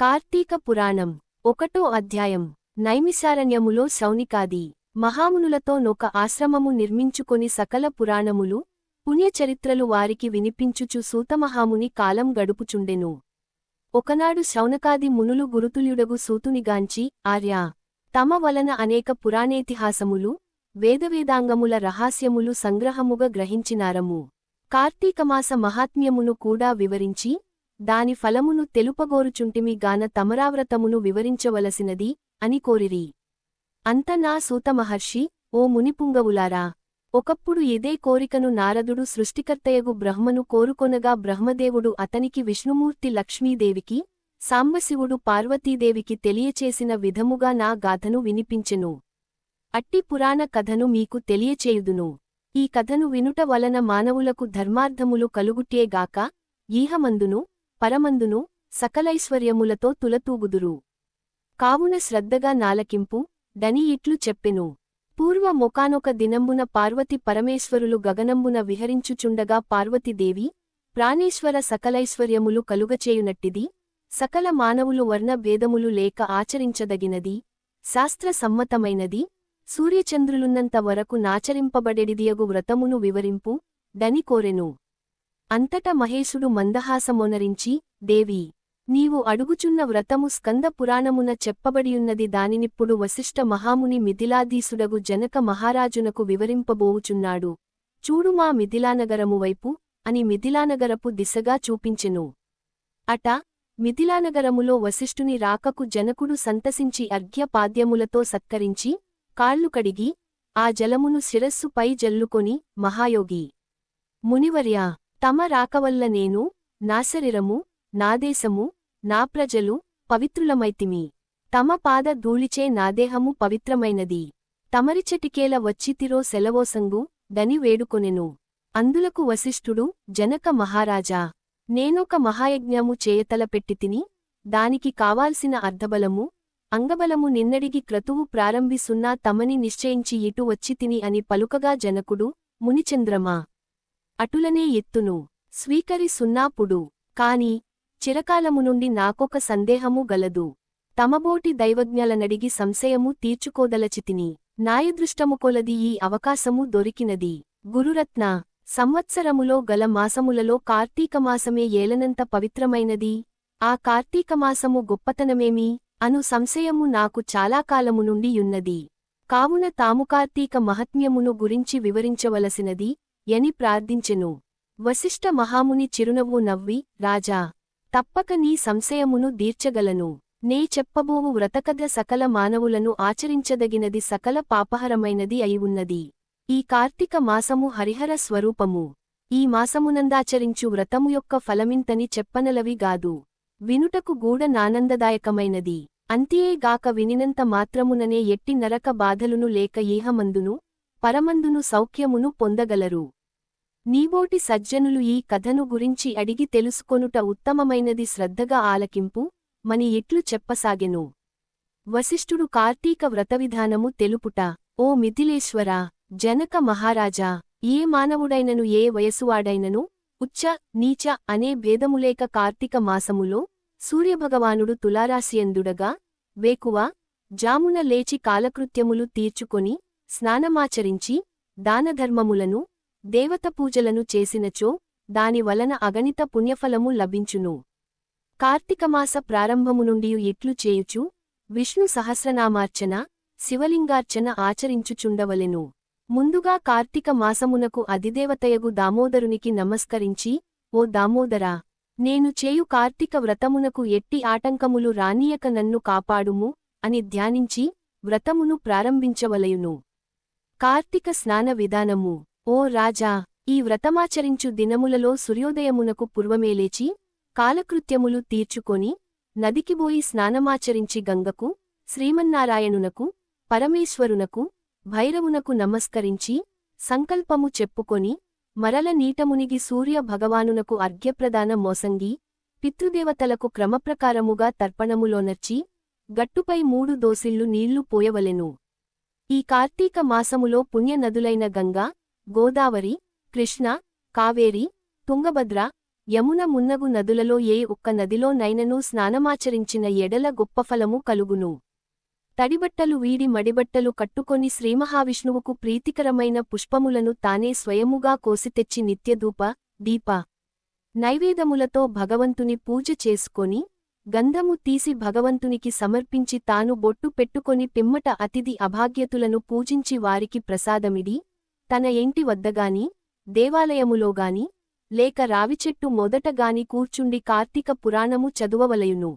కార్తీక పురాణం ఒకటో అధ్యాయం. నైమిసారణ్యములో శౌనికాది మహామునులతో నొక ఆశ్రమము నిర్మించుకొని సకల పురాణములు పుణ్యచరిత్రలు వారికి వినిపించుచు సూతమహాముని కాలం గడుపుచుండెను. ఒకనాడు శౌనకాది మునులు గురుతుల్యుడగు సూతునిగాంచి ఆర్యా తమ వలన అనేక పురాణేతిహాసములు వేదవేదాంగముల రహస్యములు సంగ్రహముగా గ్రహించినారము. కార్తీకమాస మహాత్మ్యమును కూడా వివరించి దాని ఫలమును తెలుపగోరుచుంటిమి గాన తమరావ్రతమును వివరించవలసినది అని కోరిరి. అంత నా సూతమహర్షి ఓ మునిపుంగవులారా! ఒకప్పుడు ఇదే కోరికను నారదుడు సృష్టికర్తయగు బ్రహ్మను కోరుకొనగా బ్రహ్మదేవుడు అతనికి విష్ణుమూర్తి లక్ష్మీదేవికి సాంబశివుడు పార్వతీదేవికి తెలియచేసిన విధముగా నా గాథను వినిపించెను. అట్టి పురాణ కథను మీకు తెలియచేయుదును. ఈ కథను వినుట వలన మానవులకు ధర్మార్థములు కలుగుట్టేగాక ఈహమందును పరమందును సకలైశ్వర్యములతో తులతూగుదురు. కావున శ్రద్ధగా నాలకింపు డని ఇట్లు చెప్పెను. పూర్వ మొకానొక దినంబున పార్వతి పరమేశ్వరులు గగనంబున విహరించుచుండగా పార్వతీదేవి ప్రాణేశ్వర సకలైశ్వర్యములు కలుగచేయునట్టిది సకల మానవులు వర్ణ భేదములు లేక ఆచరించదగినది శాస్త్ర సమ్మతమైనది సూర్యచంద్రులున్నంత వరకు నాచరింపబడెడిదియగు వ్రతమును వివరింపు డని కోరెను. అంతట మహేశుడు మందహాసమొనరించి దేవి నీవు అడుగుచున్న వ్రతము స్కంద పురాణమున చెప్పబడియున్నది దానినిప్పుడు వశిష్ఠ మహాముని మిథిలాధీసుడగు జనక మహారాజునకు వివరింపబోవుచున్నాడు. చూడు మా మిథిలానగరము వైపు అని మిథిలానగరపు దిశగా చూపించెను. అట మిథిలానగరములో వశిష్ఠుని రాకకు జనకుడు సంతసించి అర్ఘ్యపాద్యములతో సత్కరించి కాళ్ళు కడిగి ఆ జలమును శిరస్సుపై జల్లుకొని మహాయోగి మునివర్యా తమ రాకవల్ల నేను నా శరీరము నా నా ప్రజలు పవిత్రులమైతిమి. తమ పాద ధూళిచే నాదేహము పవిత్రమైనది. తమరిచటికేల వచ్చితిరో సెలవోసంగు దని వేడుకొనెను. అందులకు వశిష్ఠుడు జనక మహారాజా నేనొక మహాయజ్ఞము చేయతలపెట్టితిని దానికి కావాల్సిన అర్ధబలము అంగబలము నిన్నడిగి క్రతువు ప్రారంభిసున్నా తమని నిశ్చయించి ఇటు వచ్చితిని అని పలుకగా జనకుడు మునిచంద్రమా అటులనే ఎత్తును. స్వీకరి సున్నాపుడు. కాని చిరకాలము నుండి నాకొక సందేహము గలదు. తమబోటి దైవజ్ఞలనడిగి సంశయము తీర్చుకోదలచితిని. నాయదృష్టముకొలది ఈ అవకాశము దొరికినది. గురురత్న సంవత్సరములో గల మాసములలో కార్తీకమాసమే ఏలనంత పవిత్రమైనది. ఆ కార్తీకమాసము గొప్పతనమేమి? అను సంశయము నాకు చాలాకాలము నుండి కావున తాము కార్తీక మహత్మ్యమును గురించి వివరించవలసినది యని ప్రార్థించెను. వశిష్ఠ మహాముని చిరునవ్వు నవ్వి రాజా తప్పక నీ సంశయమును దీర్చగలను నే చెప్పబోవు వ్రతకథ సకల మానవులను ఆచరించదగినది సకల పాపహరమైనది అయి ఉన్నది. ఈ కార్తీక మాసము హరిహర స్వరూపము. ఈ మాసమునందాచరించు వ్రతము యొక్క ఫలమింతని చెప్పనలవి గాదు. వినుటకు గూఢ నానందదాయకమైనది. అంతియేగాక వినినంత మాత్రముననే ఎట్టి నరక బాధలును లేక ఈహమందును పరమందును సౌఖ్యమును పొందగలరు. నీబోటి సజ్జనులు ఈ కథను గురించి అడిగి తెలుసుకొనుట ఉత్తమమైనది శ్రద్ధగా ఆలకింపు మని ఎట్లు చెప్పసాగెను. వశిష్ఠుడు కార్తీక వ్రతవిధానము తెలుపుట ఓ మిథిలేశ్వరా జనక మహారాజా ఏ మానవుడైనను ఏ వయసువాడైనను ఉచ్చ నీచ అనే భేదములేక కార్తీక మాసములో సూర్యభగవానుడు తులారాశియందుడగా వేకువ జామున లేచి కాలకృత్యములు తీర్చుకొని స్నానమాచరించి దానధర్మములను దేవత పూజలను చేసినచో దాని వలన అగణిత పుణ్యఫలము లభించును. కార్తీకమాస ప్రారంభము నుండి ఇట్లు చేయుచు విష్ణు సహస్రనామార్చన శివలింగార్చన ఆచరించుచుండవలెను. ముందుగా కార్తీక మాసమునకు అధిదేవతయగు దామోదరునికి నమస్కరించి ఓ దామోదరా నేను చేయు కార్తీక వ్రతమునకు ఎట్టి ఆటంకములు రానీయక నన్ను కాపాడుము అని ధ్యానించి వ్రతమును ప్రారంభించవలయును కార్తీక స్నాన విధానము. ఓ రాజా ఈ వ్రతమాచరించు దినములలో సూర్యోదయమునకు పూర్వమేలేచి కాలకృత్యములు తీర్చుకొని నదికిబోయి స్నానమాచరించి గంగకు శ్రీమన్నారాయణునకు పరమేశ్వరునకు భైరవునకు నమస్కరించి సంకల్పము చెప్పుకొని మరల నీటమునిగి సూర్య భగవానునకు అర్ఘ్యప్రదాన మోసంగి పితృదేవతలకు క్రమప్రకారముగా తర్పణములోనర్చి గట్టుపై మూడు దోసిళ్ళు నీళ్ళు పోయవలెను. ఈ కార్తీక మాసములో పుణ్యనదులైన గంగా గోదావరి కృష్ణ కావేరి తుంగభద్ర యమున మున్నగు నదులలో ఏ ఒక్క నదిలో నైనను స్నానమాచరించిన ఎడల గొప్పఫలము కలుగును. తడిబట్టలు వీడి మడిబట్టలు కట్టుకొని శ్రీమహావిష్ణువుకు ప్రీతికరమైన పుష్పములను తానే స్వయముగా కోసితెచ్చి నిత్యధూప దీప నైవేదములతో భగవంతుని పూజ చేసుకొని గంధము తీసి భగవంతునికి సమర్పించి తాను బొట్టు పెట్టుకొని పిమ్మట అతిథి అభాగ్యతులను పూజించి వారికి ప్రసాదమిడి తన ఇంటి వద్దగాని దేవాలయములోగాని లేక రావిచెట్టు మొదటగాని కూర్చుండి కార్తీక పురాణము చదువవలయును.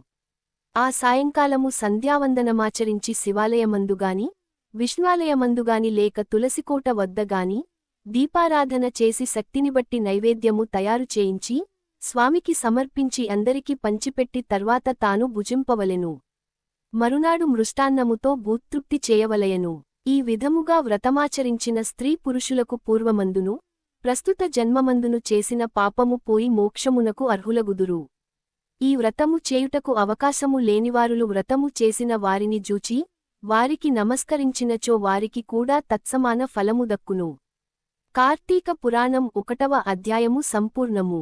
ఆ సాయంకాలము సంధ్యావందనమాచరించి శివాలయమందుగాని విష్ణువాలయమందుగాని లేక తులసికోట వద్దగాని దీపారాధన చేసి శక్తిని బట్టి నైవేద్యము తయారు చేయించి స్వామికి సమర్పించి అందరికీ పంచిపెట్టి తర్వాత తాను భుజింపవలెను. మరునాడు మృష్టాన్నముతో భూతృప్తి చేయవలయను. ఈ విధముగా వ్రతమాచరించిన స్త్రీ పురుషులకు పూర్వమందును ప్రస్తుత జన్మమందును చేసిన పాపము పోయి మోక్షమునకు అర్హులగుదురు. ఈ వ్రతము చేయుటకు అవకాశము లేనివారులు వ్రతము చేసిన వారిని జూచి వారికి నమస్కరించినచో వారికి కూడా తత్సమాన ఫలము దక్కును. కార్తీక పురాణం ఒకటవ అధ్యాయము సంపూర్ణము.